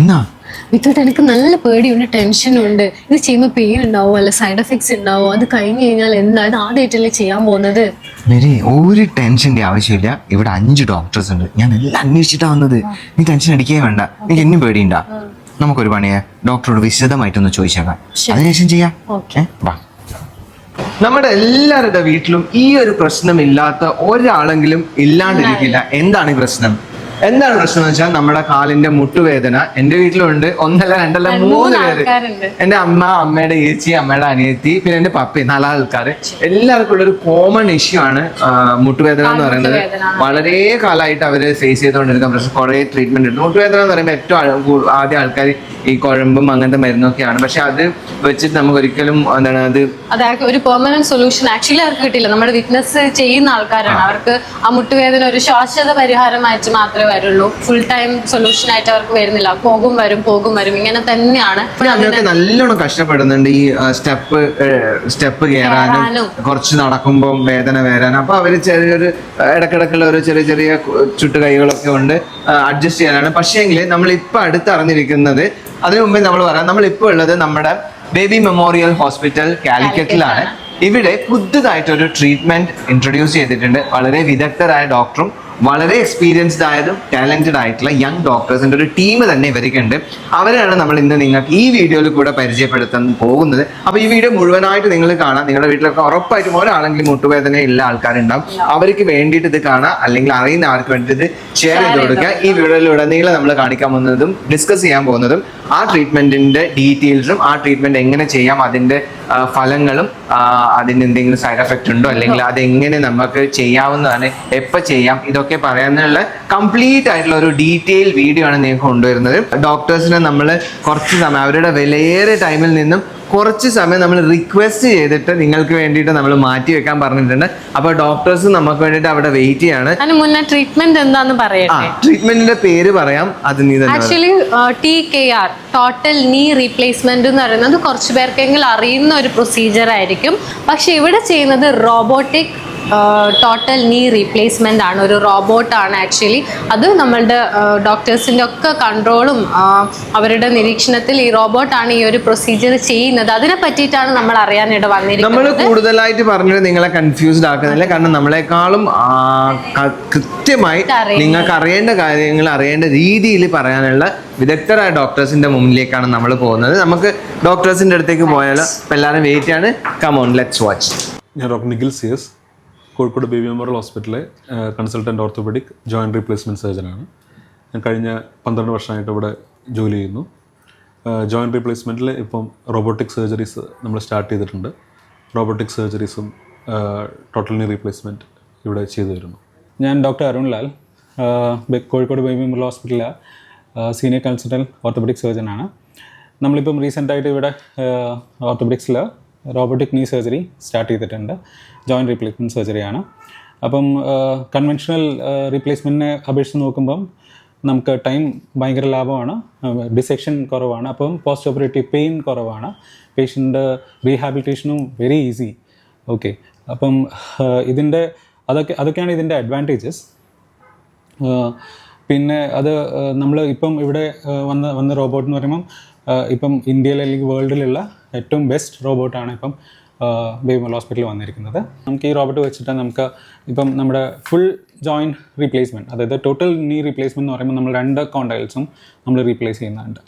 എന്നാ? വിത്തോട്ട് എനിക്ക് നല്ല പേടിയുണ്ട് ടെൻഷനുണ്ട്. ഇത് ചെയ്യുമ്പോൾ പെയിൻ ഉണ്ടാവോ അല്ല സൈഡ് എഫക്ട്സ് ഉണ്ടാവോ. അത് കഴിഞ്ഞ് കഴിഞ്ഞാൽ എന്താ ഇത് ആദ്യമായിട്ടല്ലേ ചെയ്യാൻ പോകുന്നത്? മെരി ഒരു ടെൻഷന്റെ ആവശ്യമില്ല. ഇവിടെ അഞ്ച് ഡോക്ടേഴ്സ് ഉണ്ട്. ഞാൻ എല്ലാം അന്വേഷിച്ചിട്ടാ വന്നത്. നീ ടെൻഷൻ അടിക്കേ വേണ്ട. എനിക്ക് എന്നും പേടിയുണ്ടാ. നമുക്കൊരു പണിയെ ഡോക്ടറോട് വിശദമായിട്ടൊന്ന് ചോദിച്ചേക്കാം. അതിനുശേഷം ചെയ്യാം. ഓക്കെ. വാ. നമ്മുടെ എല്ലാവരുടെ വീട്ടിലും ഈ ഒരു പ്രശ്നം ഇല്ലാത്ത ഒരാളെങ്കിലും ഇല്ലാണ്ടിരിക്കില്ല. എന്താണ് ഈ പ്രശ്നം? എന്താണ് പ്രശ്നം എന്ന് വെച്ചാൽ നമ്മുടെ കാലിന്റെ മുട്ടുവേദന. എന്റെ വീട്ടിലുണ്ട്. ഒന്നല്ല രണ്ടല്ല മൂന്ന് പേര്. എന്റെ അമ്മ അമ്മയുടെ ഏച്ചി അമ്മയുടെ അനിയത്തി പിന്നെ എന്റെ പപ്പി നാലാൾക്കാര് എല്ലാവർക്കും ഉള്ള ഒരു കോമൺ ഇഷ്യൂ ആണ് മുട്ടുവേദന എന്ന് പറയുന്നത്. വളരെ കാലമായിട്ട് അവർ ഫേസ് ചെയ്തുകൊണ്ടിരിക്കുന്ന പ്രശ്നം. കുറെ ട്രീറ്റ്മെന്റ് ഉണ്ട്. മുട്ടുവേദന എന്ന് പറയുമ്പോൾ ഏറ്റവും ആദ്യം ആൾക്കാർ ഈ കുഴമ്പും അങ്ങനത്തെ മരുന്നൊക്കെയാണ്. പക്ഷെ അത് വെച്ചിട്ട് നമുക്ക് ഒരിക്കലും എന്താണ് അത് അത് ഒരു പെർമനന്റ് സൊല്യൂഷൻ ആക്ച്വലി അവർക്ക് കിട്ടില്ല നമ്മുടെ വിറ്റ്നസ് ചെയ്യുന്ന ആൾക്കാരാണ്. അവർക്ക് ആ മുട്ടുവേദന ഒരു ശാശ്വത പരിഹാരമായിട്ട് മാത്രമേ വരുള്ളൂ. ഫുൾ ടൈം സൊല്യൂഷൻ ആയിട്ട് അവർക്ക് വരുന്നില്ല. പോകും വരും പോകും വരും. ഇങ്ങനെ തന്നെയാണ്. അതിനൊക്കെ നല്ലോണം കഷ്ടപ്പെടുന്നുണ്ട് ഈ സ്റ്റെപ്പ് സ്റ്റെപ്പ് കയറാനും കേറാനും. കുറച്ച് നടക്കുമ്പോൾ വേദന വരാനും. അപ്പൊ അവർ ചെറിയൊരു ഇടക്കിടക്കുള്ള ഒരു ചെറിയ ചെറിയ ചുട്ടുകൈകളൊക്കെ ഉണ്ട് അഡ്ജസ്റ്റ് ചെയ്യാനാണ്. പക്ഷേങ്കിൽ നമ്മൾ ഇപ്പൊ അടുത്തറിഞ്ഞിരിക്കുന്നത് അതിനു മുമ്പേ നമ്മൾ പറയാം നമ്മൾ ഇപ്പോൾ ഉള്ളത് നമ്മുടെ ബേബി മെമ്മോറിയൽ ഹോസ്പിറ്റൽ കാലിക്കറ്റിലാണ്. ഇവിടെ പുതുതായിട്ട് ഒരു ട്രീറ്റ്മെന്റ് ഇൻട്രൊഡ്യൂസ് ചെയ്തിട്ടുണ്ട്. വളരെ വിദഗ്ധരായ ഡോക്ടറും വളരെ എക്സ്പീരിയൻസ്ഡ് ആയതും ടാലന്റഡ് ആയിട്ടുള്ള യങ് ഡോക്ടേഴ്സിന്റെ ഒരു ടീം തന്നെ ഇവർക്കുണ്ട് അവരെയാണ് നമ്മൾ ഇന്ന് നിങ്ങൾക്ക് ഈ വീഡിയോയിൽ കൂടെ പരിചയപ്പെടുത്താൻ പോകുന്നത്. അപ്പോൾ ഈ വീഡിയോ മുഴുവനായിട്ട് നിങ്ങൾ കാണാം. നിങ്ങളുടെ വീട്ടിലൊക്കെ ഉറപ്പായിട്ടും ഒരാളെങ്കിലും മുട്ടുവേദന ഉള്ള ആൾക്കാരുണ്ടാവും. അവർക്ക് വേണ്ടിയിട്ട് ഇത് കാണാം. അല്ലെങ്കിൽ അറിയുന്ന ആൾക്ക് വേണ്ടിയിട്ട് ഇത് ഷെയർ ചെയ്ത് കൊടുക്കുക. ഈ വീഡിയോയിലൂടെ വീഡിയോയിലുടനീളം നമ്മൾ കാണിക്കാൻ പോകുന്നതും ഡിസ്കസ് ചെയ്യാൻ പോകുന്നതും ആ ട്രീറ്റ്മെന്റിന്റെ ഡീറ്റെയിൽസും ആ ട്രീറ്റ്മെന്റ് എങ്ങനെ ചെയ്യാം അതിന്റെ ഫലങ്ങളും അതിന് എന്തെങ്കിലും സൈഡ് എഫക്റ്റ് ഉണ്ടോ? അല്ലെങ്കിൽ അതെങ്ങനെ നമുക്ക് ചെയ്യാവുന്നതാണ് എപ്പോൾ ചെയ്യാം? ഇതൊക്കെ പറയാനുള്ള കംപ്ലീറ്റ് ആയിട്ടുള്ള ഒരു ഡീറ്റെയിൽ വീഡിയോ ആണ് നിങ്ങൾക്ക് കൊണ്ടുവരുന്നത്. ഡോക്ടേഴ്സിനെ നമ്മൾ കുറച്ച് സമയം അവരുടെ വിലയേറെ ടൈമിൽ നിന്നും കുറച്ച് സമയം നമ്മൾ റിക്വസ്റ്റ് ചെയ്തിട്ട് നിങ്ങൾക്ക് വേണ്ടിയിട്ട് നമ്മൾ മാറ്റി വെക്കാൻ പറഞ്ഞിട്ടുണ്ട്. അപ്പോൾ ഡോക്ടേഴ്സ് നമുക്ക് വേണ്ടിയിട്ട് അവിടെ വെയിറ്റ് ചെയ്യാണ്. അതിന് മുന്നേ ട്രീറ്റ്മെന്റ് എന്താന്ന് ആ പറയട്ടെ? ട്രീറ്റ്മെന്റിന്റെ പേര് പറയാം. അത് നീ തന്നെ പറ. Actually T K R total knee replacement എന്ന് പറയുന്നത് കുറച്ച് പേർക്കെങ്കിലും അറിയുന്ന ഒരു പ്രൊസീജിയർ ആയിരിക്കും. പക്ഷെ ഇവിടെ ചെയ്യുന്നത് റോബോട്ടിക് ടോട്ടൽ നീ റീപ്ലേസ്മെന്റ് ആണ്. ഒരു റോബോട്ടാണ് ആക്ച്വലി അത് നമ്മളുടെ ഡോക്ടേഴ്സിന്റെ ഒക്കെ കൺട്രോളും അവരുടെ നിരീക്ഷണത്തിൽ ഈ റോബോട്ടാണ് ഈ ഒരു പ്രൊസീജിയർ ചെയ്യുന്നത്. അതിനെ പറ്റിയിട്ടാണ് നമ്മൾ അറിയാനായിട്ട് വന്നിരിക്കുന്നത്. നമ്മൾ കൂടുതലായിട്ട് പറഞ്ഞിട്ട് നിങ്ങളെ കൺഫ്യൂസ്ഡ് ആക്കുന്നില്ല കാരണം നമ്മളെക്കാളും കൃത്യമായി നിങ്ങൾക്ക് അറിയേണ്ട കാര്യങ്ങൾ അറിയേണ്ട രീതിയിൽ പറയാനുള്ള വിദഗ്ധരായ ഡോക്ടേഴ്സിന്റെ മുന്നിലേക്കാണ് നമ്മൾ പോകുന്നത്. നമുക്ക് ഡോക്ടേഴ്സിന്റെ അടുത്തേക്ക് പോയാലോ. എല്ലാവരും വെയിറ്റ് ആണ് കമോൺ ലെറ്റ്സ് വാച്ച് ഞാൻ doctor Nikhil C S. Kozhikode Baby Memorial ഹോസ്പിറ്റലിലെ കൺസൾട്ടന്റ് ഓർത്തോപെഡിക് ജോയിന്റ് റീപ്ലേസ്മെന്റ് സർജനാണ്. ഞാൻ കഴിഞ്ഞ പന്ത്രണ്ട് വർഷമായിട്ട് ഇവിടെ ജോലി ചെയ്യുന്നു. ജോയിന്റ് റീപ്ലേസ്മെന്റിൽ ഇപ്പം റോബോട്ടിക് സർജറീസ് നമ്മൾ സ്റ്റാർട്ട് ചെയ്തിട്ടുണ്ട്. റോബോട്ടിക് സർജറീസും ടോട്ടൽ നീ റീപ്ലേസ്മെന്റ് ഇവിടെ ചെയ്തു വരുന്നു ഞാൻ ഡോക്ടർ അരുൺ ലാൽ ആഹ് കോഴിക്കോട് ബേബി മെമ്മോറിയൽ ഹോസ്പിറ്റലിലെ സീനിയർ കൺസൾട്ടന്റ് ഓർത്തോപെഡിക് സർജനാണ്. നമ്മളിപ്പം റീസെന്റായിട്ട് ഇവിടെ ഓർത്തോപെഡിക്സിൽ റോബോട്ടിക് നീ സർജറി സ്റ്റാർട്ട് ചെയ്തിട്ടുണ്ട്. ജോയിന്റ് റീപ്ലേസ്മെന്റ് സർജറിയാണ് അപ്പം കൺവെൻഷണൽ റീപ്ലേസ്മെന്റിനെ അപേക്ഷിച്ച് നോക്കുമ്പം നമുക്ക് ടൈം ഭയങ്കര ലാഭമാണ്. ഡിസെക്ഷൻ കുറവാണ്. അപ്പം പോസ്റ്റ് ഓപ്പറേറ്റീവ് പെയിൻ കുറവാണ് പേഷ്യന്റ് റീഹാബിലിറ്റേഷനും വെരി ഈസി ഓക്കെ അപ്പം ഇതിന്റെ അതൊക്കെ അതൊക്കെയാണ് ഇതിന്റെ അഡ്വാന്റേജസ് പിന്നെ അത് നമ്മൾ ഇപ്പം ഇവിടെ വന്ന വന്ന റോബോട്ട് എന്ന് പറയുമ്പം ഇപ്പം ഇന്ത്യയിൽ അല്ലെങ്കിൽ വേൾഡിലുള്ള ഏറ്റവും ബെസ്റ്റ് റോബോട്ടാണ് ഇപ്പം ബേബിമൽ ഹോസ്പിറ്റലിൽ വന്നിരിക്കുന്നത്. നമുക്ക് ഈ റോബോട്ട് വെച്ചിട്ട് നമുക്ക് ഇപ്പം നമ്മുടെ ഫുൾ ജോയിന്റ് റീപ്ലേസ്മെന്റ് അതായത് ടോട്ടൽ നീ റീപ്ലേസ്മെന്റ് എന്ന് പറയുമ്പോൾ നമ്മൾ രണ്ട് കോണ്ടൈൽസും നമ്മൾ റീപ്ലേസ് ചെയ്യുന്നുണ്ട്.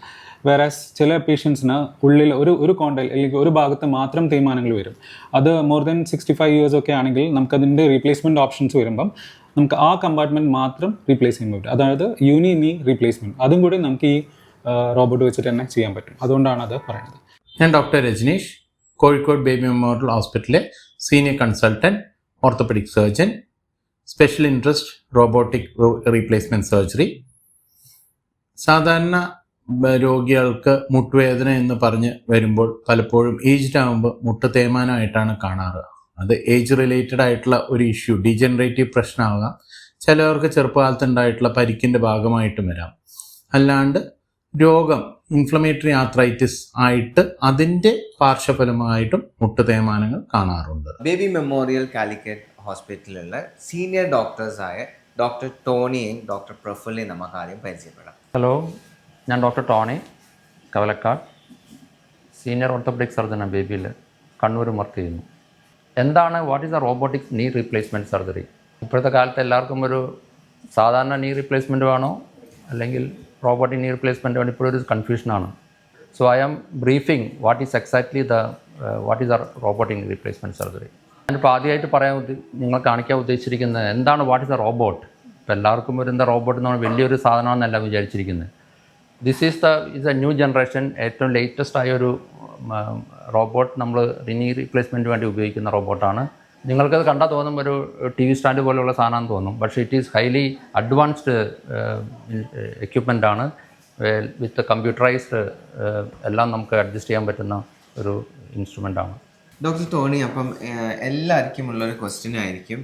വേറെ ചില പേഷ്യൻസിന് ഉള്ളിൽ ഒരു ഒരു കോണ്ടൈൽ അല്ലെങ്കിൽ ഒരു ഭാഗത്ത് മാത്രം തീരുമാനങ്ങൾ വരും. അത് more than sixty five years ഒക്കെ ആണെങ്കിൽ നമുക്കതിന്റെ റീപ്ലേസ്മെന്റ് ഓപ്ഷൻസ് വരുമ്പം നമുക്ക് ആ കമ്പാർട്ട്മെന്റ് മാത്രം റീപ്ലേസ് ചെയ്യാൻ പറ്റും. അതായത് യൂനി നീ റീപ്ലേസ്മെന്റ് അതും കൂടി നമുക്ക് ഈ റോബോട്ട് വെച്ചിട്ട് തന്നെ ചെയ്യാൻ പറ്റും. അതുകൊണ്ടാണ് അത് പറയുന്നത്. ഞാൻ doctor Rajneesh Kozhikode Baby Memorial ഹോസ്പിറ്റലിലെ senior consultant orthopaedic surgeon special interest robotic replacement surgery. സാധാരണ രോഗികൾക്ക് മുട്ടുവേദന എന്ന് പറഞ്ഞ് വരുമ്പോൾ പലപ്പോഴും ഏജ്ഡ് ആകുമ്പോൾ മുട്ട് തേയ്മാനമായിട്ടാണ് കാണാറ്. അത് ഏജ് റിലേറ്റഡ് ആയിട്ടുള്ള ഒരു ഇഷ്യൂ ഡീജനറേറ്റീവ് പ്രശ്നമാകാം. ചിലവർക്ക് ചെറുപ്പകാലത്ത് ഉണ്ടായിട്ടുള്ള പരിക്കിന്റെ ഭാഗമായിട്ടും വരാം. അല്ലാണ്ട് രോഗം ഇൻഫ്ലമേറ്ററി ആർത്രൈറ്റിസ് ആയിട്ട് അതിന്റെ പാർശ്വഫലമായിട്ടും മുട്ട് തേയ്മാനങ്ങൾ കാണാറുണ്ട്. ബേബി മെമ്മോറിയൽ കാലിക്കറ്റ് ഹോസ്പിറ്റലിലെ സീനിയർ ഡോക്ടേഴ്സായ ഡോക്ടർ ടോണിയെയും ഡോക്ടർ പ്രഫുലിനെയും നമുക്ക് ആദ്യം പരിചയപ്പെടാം. ഹലോ ഞാൻ doctor Tony Kavalakkad. Senior orthopaedic സർജനാണ് ബേബിയിൽ കണ്ണൂർ വർക്ക് ചെയ്യുന്നു. എന്താണ് what is the robotic knee replacement surgery ഇപ്പോഴത്തെ കാലത്ത് എല്ലാവർക്കും ഒരു സാധാരണ നീ റീപ്ലേസ്മെന്റ് വേണോ? അല്ലെങ്കിൽ റോബോട്ടിക് നീ റിപ്ലേസ്മെന്റ് വേണ്ടി ഇപ്പോഴൊരു കൺഫ്യൂഷനാണ് so I am briefing what is exactly the what is are robotic knee replacement surgery ഞാനിപ്പോൾ ആദ്യമായിട്ട് പറയാൻ നിങ്ങൾ കാണിക്കാൻ ഉദ്ദേശിച്ചിരിക്കുന്നത് എന്താണ് വാട്ട് ഈസ് എ റോബോട്ട് ഇപ്പോൾ എല്ലാവർക്കും ഒരു എന്താ റോബോട്ട് എന്ന് പറഞ്ഞാൽ വലിയൊരു സാധനമാണെന്നല്ല വിചാരിച്ചിരിക്കുന്നത് this is the is a new generation ഏറ്റവും ലേറ്റസ്റ്റ് ആയ ഒരു റോബോട്ട് നമ്മൾ റിനി റീപ്ലേസ്മെന്റ് വേണ്ടി ഉപയോഗിക്കുന്ന റോബോട്ടാണ് നിങ്ങൾക്കത് കണ്ടാൽ തോന്നും ഒരു ടി വി സ്റ്റാൻഡ് പോലെയുള്ള സാധനം തോന്നും. പക്ഷേ it is highly advanced equipment ആണ്. വിത്ത് കമ്പ്യൂട്ടറൈസ്ഡ് എല്ലാം നമുക്ക് അഡ്ജസ്റ്റ് ചെയ്യാൻ പറ്റുന്ന ഒരു ഇൻസ്ട്രുമെന്റ് ആണ്. ഡോക്ടർ ടോണി അപ്പം എല്ലാവർക്കും ഉള്ള ഒരു ക്വസ്റ്റ്യൻ ആയിരിക്കും.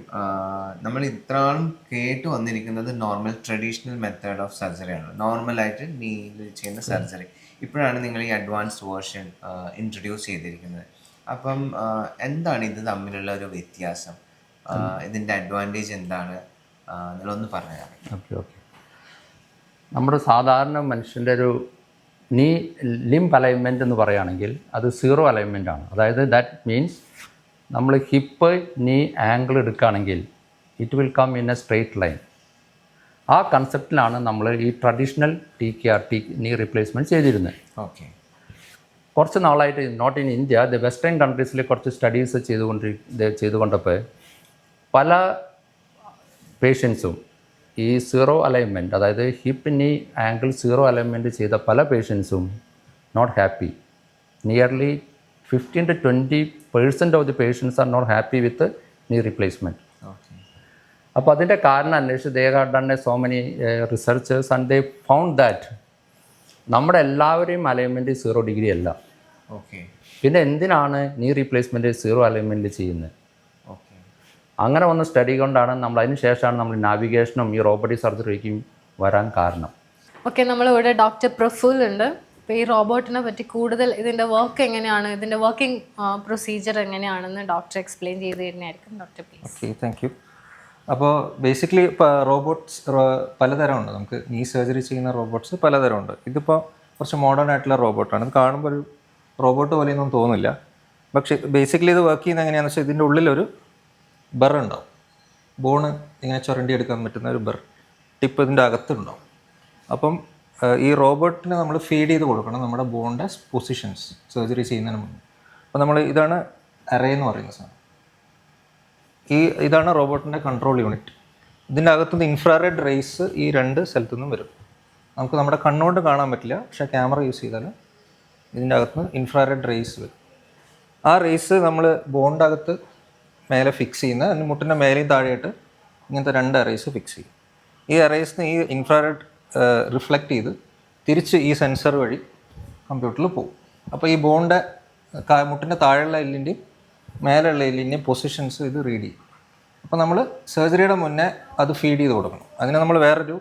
നമ്മൾ ഇത്രയും കേട്ട് വന്നിരിക്കുന്നത് നോർമൽ ട്രഡീഷണൽ മെത്തേഡ് ഓഫ് സർജറിയാണ് നോർമലായിട്ട് നീ ചെയ്യുന്ന സർജറി ഇപ്പോഴാണ് നിങ്ങൾ ഈ അഡ്വാൻസ്ഡ് വേർഷൻ ഇൻട്രൊഡ്യൂസ് ചെയ്തിരിക്കുന്നത്. അപ്പം എന്താണ് ഇത് തമ്മിലുള്ള ഒരു വ്യത്യാസം? ഇതിന്റെ അഡ്വാന്റേജ് എന്താണ്? ആഹ്, നിങ്ങളൊന്ന് പറഞ്ഞുതരാം ഓക്കെ ഓക്കെ. നമ്മുടെ സാധാരണ മനുഷ്യന്റെ ഒരു നീ ലിംബ് അലൈൻമെന്റ് എന്ന് പറയുകയാണെങ്കിൽ അത് സീറോ അലൈൻമെന്റ് ആണ്. അതായത് ദാറ്റ് മീൻസ് നമ്മൾ ഹിപ്പ് നീ ആംഗിൾ എടുക്കുകയാണെങ്കിൽ it will come in a straight line ആ കൺസെപ്റ്റിലാണ് നമ്മൾ ഈ traditional T K R T knee replacement ചെയ്തിരുന്നത്. ഓക്കെ. കുറച്ച് നാളായിട്ട് not in India the western കൺട്രീസിൽ കുറച്ച് സ്റ്റഡീസ് ചെയ്തുകൊണ്ടി ചെയ്തുകൊണ്ടപ്പോൾ പല പേഷ്യൻസും ഈ സീറോ അലൈൻമെന്റ് അതായത് hip knee angle zero alignment ചെയ്ത പല പേഷ്യൻസും not happy nearly fifteen to twenty percent of the patients are not happy with knee replacement അപ്പോൾ അതിന്റെ കാരണം അന്വേഷിച്ച് they have done a so many researchers and they found that നമ്മുടെ എല്ലാവരെയും alignment zero degree അല്ല. പിന്നെ എന്തിനാണ് നീ റീപ്ലേസ്മെന്റ് സീറോ അലൈൻമെന്റ് ചെയ്യുന്നത്? ഓക്കെ അങ്ങനെ വന്ന സ്റ്റഡി കൊണ്ടാണ് നമ്മൾ അതിന് ശേഷമാണ് നമ്മൾ നാവിഗേഷനും ഈ റോബോട്ടിക് സർജറിക്കും വരാൻ കാരണം. ഓക്കെ നമ്മളിവിടെ ഡോക്ടർ പ്രഫുൽ ഉണ്ട്. അപ്പോൾ ഈ റോബോട്ടിനെ പറ്റി കൂടുതൽ ഇതിന്റെ വർക്ക് എങ്ങനെയാണ് ഇതിന്റെ വർക്കിംഗ് പ്രൊസീജിയർ എങ്ങനെയാണെന്ന് ഡോക്ടർ എക്സ്പ്ലെയിൻ ചെയ്ത് തരുന്നതായിരിക്കും doctor please okay thank you അപ്പോൾ ബേസിക്കലി ഇപ്പോൾ റോബോട്ട്സ് പലതരമുണ്ട്. നമുക്ക് നീ സർജറി ചെയ്യുന്ന റോബോട്ട്സ് പലതരമുണ്ട്. ഇതിപ്പോൾ കുറച്ച് മോഡേൺ ആയിട്ടുള്ള റോബോട്ടാണ് ഇത് കാണുമ്പോൾ ഒരു റോബോട്ട് പോലെയൊന്നും തോന്നില്ല. പക്ഷേ ബേസിക്കലി ഇത് വർക്ക് ചെയ്യുന്നത് എങ്ങനെയാണെന്ന് വെച്ചാൽ ഇതിന്റെ ഉള്ളിലൊരു ബർ ഉണ്ടാവും. ബോണ് ഇങ്ങനെ ചുരണ്ടി എടുക്കാൻ പറ്റുന്ന ഒരു ബർ. ടിപ്പ് ഇതിന്റെ അകത്തുണ്ടാവും. അപ്പം ഈ റോബോട്ടിന് നമ്മൾ ഫീഡ് ചെയ്ത് കൊടുക്കണം നമ്മുടെ ബോണിന്റെ പൊസിഷൻസ് സർജറി ചെയ്യുന്നതിന് മുന്നേ അപ്പോൾ നമ്മൾ ഇതാണ് അറേ എന്ന് പറയുന്ന സാധനം. ഈ ഇതാണ് റോബോട്ടിന്റെ കൺട്രോൾ യൂണിറ്റ് ഇതിന്റെ അകത്തുനിന്ന് ഇൻഫ്രാറെഡ് റേസ് ഈ രണ്ട് സ്ഥലത്തു നിന്നും വരും. നമുക്ക് നമ്മുടെ കണ്ണുകൊണ്ട് കാണാൻ പറ്റില്ല. പക്ഷേ ക്യാമറ യൂസ് ചെയ്താൽ ഇതിന്റെ അകത്തുനിന്ന് ഇൻഫ്രാറെഡ് റേസ് വരും. ആ റേസ് നമ്മൾ ബോണിന്റെ അകത്ത് മേലെ ഫിക്സ് ചെയ്യുന്ന അതിന് മുട്ടിന്റെ മേലെയും താഴെയായിട്ട് ഇങ്ങനത്തെ രണ്ട് അറേസ് ഫിക്സ് ചെയ്യും. ഈ അറേസിന് ഈ ഇൻഫ്രാറെഡ് റിഫ്ലക്റ്റ് ചെയ്ത് തിരിച്ച് ഈ സെൻസർ വഴി കമ്പ്യൂട്ടറിൽ പോകും. അപ്പോൾ ഈ ബോണിന്റെ മുട്ടിന്റെ താഴെയുള്ള എല്ലിന്റെയും മേലെയുള്ള എല്ലിന്റെയും പൊസിഷൻസ് ഇത് റീഡ് ചെയ്യും. അപ്പോൾ നമ്മൾ സർജറിയുടെ മുന്നേ അത് ഫീഡ് ചെയ്ത് കൊടുക്കണം. അതിന് നമ്മൾ വേറൊരു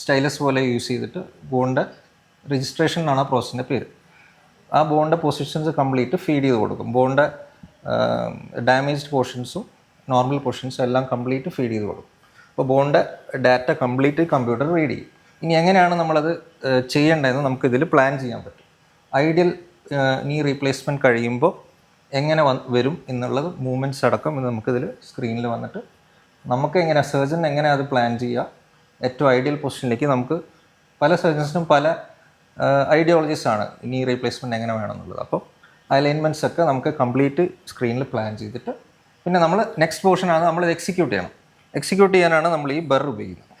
സ്റ്റൈലസ് പോലെ യൂസ് ചെയ്തിട്ട് ബോണിന്റെ രജിസ്ട്രേഷൻ എന്നാണ് ആ പ്രോസസ്സിന്റെ പേര്. ആ ബോണിന്റെ പൊസിഷൻസ് കംപ്ലീറ്റ് ഫീഡ് ചെയ്ത് കൊടുക്കും. ബോണിന്റെ ഡാമേജ്ഡ് പോർഷൻസും നോർമൽ പോർഷൻസും എല്ലാം കംപ്ലീറ്റ് ഫീഡ് ചെയ്ത് കൊടുക്കും. അപ്പോൾ ബോണിന്റെ ഡാറ്റ കംപ്ലീറ്റ് കമ്പ്യൂട്ടർ റീഡ് ചെയ്യും. ഇനി എങ്ങനെയാണ് നമ്മളത് ചെയ്യേണ്ടതെന്ന് നമുക്കിതിൽ പ്ലാൻ ചെയ്യാൻ പറ്റും. ഐഡിയൽ നീ റീപ്ലേസ്മെന്റ് കഴിയുമ്പോൾ എങ്ങനെ വരും എന്നുള്ളത് മൂവ്മെന്റ്സ് അടക്കം ഇത് നമുക്കിതിൽ സ്ക്രീനിൽ വന്നിട്ട് നമുക്ക് എങ്ങനെ സർജൻ എങ്ങനെ അത് പ്ലാൻ ചെയ്യുക ഏറ്റവും ഐഡിയൽ പൊസിഷനിലേക്ക് നമുക്ക് പല സർജൻസിനും പല ഐഡിയോളജീസ് ആണ്. ഇനി റീപ്ലേസ്മെന്റ് എങ്ങനെ വേണമെന്നുള്ളത്. അപ്പോൾ അലൈൻമെന്റ്സ് ഒക്കെ നമുക്ക് കംപ്ലീറ്റ് സ്ക്രീനിൽ പ്ലാൻ ചെയ്തിട്ട് പിന്നെ നമ്മൾ നെക്സ്റ്റ് പോർഷനാണ് നമ്മൾ എക്സിക്യൂട്ട് ചെയ്യണം. എക്സിക്യൂട്ട് ചെയ്യാനാണ് നമ്മൾ ഈ ബർ ഉപയോഗിക്കുന്നത്.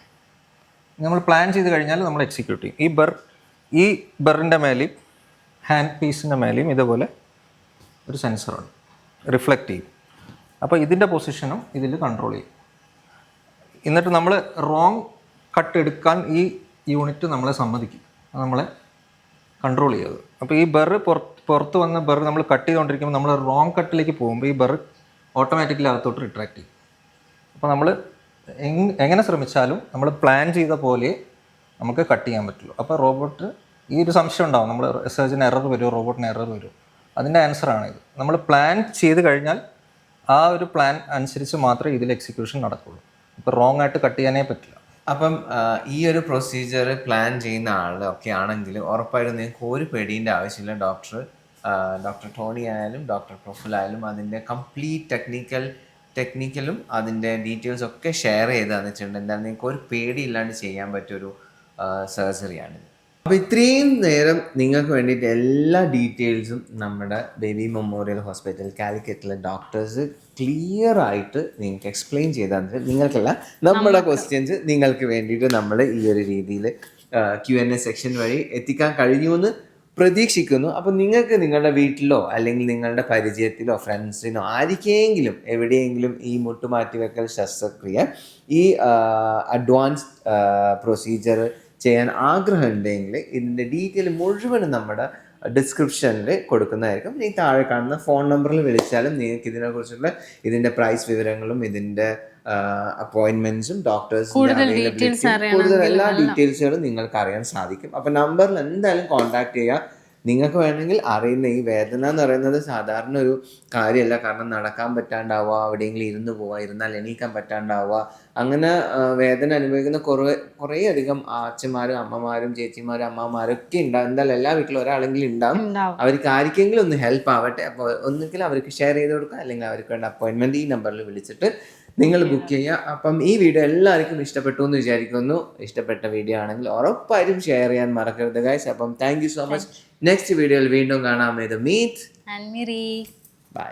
നമ്മൾ പ്ലാൻ ചെയ്ത് കഴിഞ്ഞാൽ നമ്മൾ എക്സിക്യൂട്ട് ചെയ്യും. ഈ ബർ ഈ ബറിന്റെ മേലെയും ഹാൻഡ് പീസിന്റെ മേലെയും ഇതേപോലെ ഒരു സെൻസറുണ്ട് റിഫ്ലക്റ്റ് ചെയ്യും. അപ്പോൾ ഇതിന്റെ പൊസിഷനും ഇതിൽ കൺട്രോൾ ചെയ്യും. എന്നിട്ട് നമ്മൾ റോങ് കട്ട് എടുക്കാൻ ഈ യൂണിറ്റ് നമ്മളെ സമ്മതിക്കും. നമ്മളെ കൺട്രോൾ ചെയ്തത് അപ്പോൾ ഈ ബെറ് പുറത്ത് വന്ന ബെറ് നമ്മൾ കട്ട് ചെയ്തുകൊണ്ടിരിക്കുമ്പോൾ നമ്മൾ റോങ് കട്ടിലേക്ക് പോകുമ്പോൾ ഈ ബെറ് ഓട്ടോമാറ്റിക്കലി അകത്തോട്ട് റിട്രാക്ട് ചെയ്യും. അപ്പോൾ നമ്മൾ എങ്ങനെ ശ്രമിച്ചാലും നമ്മൾ പ്ലാൻ ചെയ്ത പോലെ നമുക്ക് കട്ട് ചെയ്യാൻ പറ്റുള്ളൂ. അപ്പോൾ റോബോട്ട് ഈ ഒരു സംശയം ഉണ്ടാവും. നമ്മൾ സർജന് എറർ വരുമോ റോബോട്ടിന് എറർ വരുമോ അതിന്റെ ആൻസറാണ് ഇത്. നമ്മൾ പ്ലാൻ ചെയ്ത് കഴിഞ്ഞാൽ ആ ഒരു പ്ലാൻ അനുസരിച്ച് മാത്രമേ ഇതിൽ എക്സിക്യൂഷൻ നടക്കുള്ളൂ. ഇപ്പോൾ റോങ് ആയിട്ട് കട്ട് ചെയ്യാനേ പറ്റില്ല. അപ്പം ഈ ഒരു പ്രൊസീജിയർ പ്ലാൻ ചെയ്യുന്ന ആളൊക്കെ ആണെങ്കിൽ ഉറപ്പായിട്ടും നിങ്ങൾക്ക് ഒരു പേടീന്റെ ആവശ്യമില്ല. ഡോക്ടർ ഡോക്ടർ ടോണി ആയാലും ഡോക്ടർ പ്രൊഫുൽ ആയാലും അതിന്റെ കംപ്ലീറ്റ് ടെക്നിക്കൽ ടെക്നിക്കലും അതിന്റെ ഡീറ്റെയിൽസ് ഒക്കെ ഷെയർ ചെയ്താന്ന് വെച്ചിട്ടുണ്ടെങ്കിൽ എന്തായാലും നിങ്ങൾക്ക് ഒരു പേടിയില്ലാണ്ട് ചെയ്യാൻ പറ്റിയൊരു സർജറിയാണിത് അപ്പോൾ ഇത്രയും നേരം നിങ്ങൾക്ക് വേണ്ടിയിട്ട് എല്ലാ ഡീറ്റെയിൽസും നമ്മുടെ ബേബി മെമ്മോറിയൽ ഹോസ്പിറ്റൽ കാലിക്കറ്റിലെ ഡോക്ടേഴ്സ് ക്ലിയർ ആയിട്ട് നിങ്ങൾക്ക് എക്സ്പ്ലെയിൻ ചെയ്താൽ നിങ്ങൾക്കല്ല നമ്മുടെ ക്വസ്റ്റ്യൻസ് നിങ്ങൾക്ക് വേണ്ടിയിട്ട് നമ്മൾ ഈ ഒരു രീതിയിൽ ക്യു എൻ എ സെക്ഷൻ വഴി എത്തിക്കാൻ കഴിഞ്ഞു എന്ന് പ്രതീക്ഷിക്കുന്നു. അപ്പോൾ നിങ്ങൾക്ക് നിങ്ങളുടെ വീട്ടിലോ അല്ലെങ്കിൽ നിങ്ങളുടെ പരിചയത്തിലോ ഫ്രണ്ട്സിനോ ആർക്കെങ്കിലും എവിടെയെങ്കിലും ഈ മുട്ടുമാറ്റിവെക്കൽ ശസ്ത്രക്രിയ ഈ അഡ്വാൻസ്ഡ് പ്രൊസീജിയർ ചെയ്യാൻ ആഗ്രഹമുണ്ടെങ്കിൽ ഇതിന്റെ ഡീറ്റെയിൽ മുഴുവനും നമ്മുടെ ഡിസ്ക്രിപ്ഷനിൽ കൊടുക്കുന്നതായിരിക്കും. ഈ താഴെ കാണുന്ന ഫോൺ നമ്പറിൽ വിളിച്ചാലും നിങ്ങൾക്ക് ഇതിനെക്കുറിച്ചുള്ള ഇതിന്റെ പ്രൈസ് വിവരങ്ങളും ഇതിന്റെ അപ്പോയിൻമെന്റ്സും ഡോക്ടേഴ്സ് കൂടുതൽ എല്ലാ ഡീറ്റെയിൽസുകളും നിങ്ങൾക്ക് അറിയാൻ സാധിക്കും. അപ്പം നമ്പറിൽ എന്തായാലും കോൺടാക്ട് ചെയ്യുക. നിങ്ങൾക്ക് വേണമെങ്കിൽ അറിയുന്ന ഈ വേദന എന്ന് പറയുന്നത് സാധാരണ ഒരു കാര്യമല്ല. കാരണം നടക്കാൻ പറ്റാണ്ടാവുക എവിടെയെങ്കിലും ഇരുന്ന് പോവുക ഇരുന്നാൽ എണീക്കാൻ പറ്റാണ്ടാവുക. അങ്ങനെ വേദന അനുഭവിക്കുന്ന കുറേ കുറേ അധികം അച്ഛന്മാരും അമ്മമാരും ചേച്ചിമാരും അമ്മമാരും ഒക്കെ ഉണ്ടാവും. എന്തായാലും എല്ലാ വീട്ടിലും ഒരാളെങ്കിലും ഉണ്ടാവും. അവർക്ക് ആർക്കെങ്കിലും ഒന്ന് ഹെൽപ്പ് ആവട്ടെ. അപ്പോൾ ഒന്നുകിൽ അവർക്ക് ഷെയർ ചെയ്ത് കൊടുക്കുക അല്ലെങ്കിൽ അവർക്ക് വേണ്ട അപ്പോയിൻമെന്റ് ഈ നമ്പറിൽ വിളിച്ചിട്ട് നിങ്ങൾ ബുക്ക് ചെയ്യുക. അപ്പം ഈ വീഡിയോ എല്ലാവർക്കും ഇഷ്ടപ്പെട്ടു എന്ന് വിചാരിക്കുന്നു. ഇഷ്ടപ്പെട്ട വീഡിയോ ആണെങ്കിൽ ഉറപ്പായിട്ടും ഷെയർ ചെയ്യാൻ മറക്കരുത് ഗൈസ് അപ്പം thank you so much next വീഡിയോയിൽ വീണ്ടും കാണാം. ഇത് മീറ്റ് ബൈ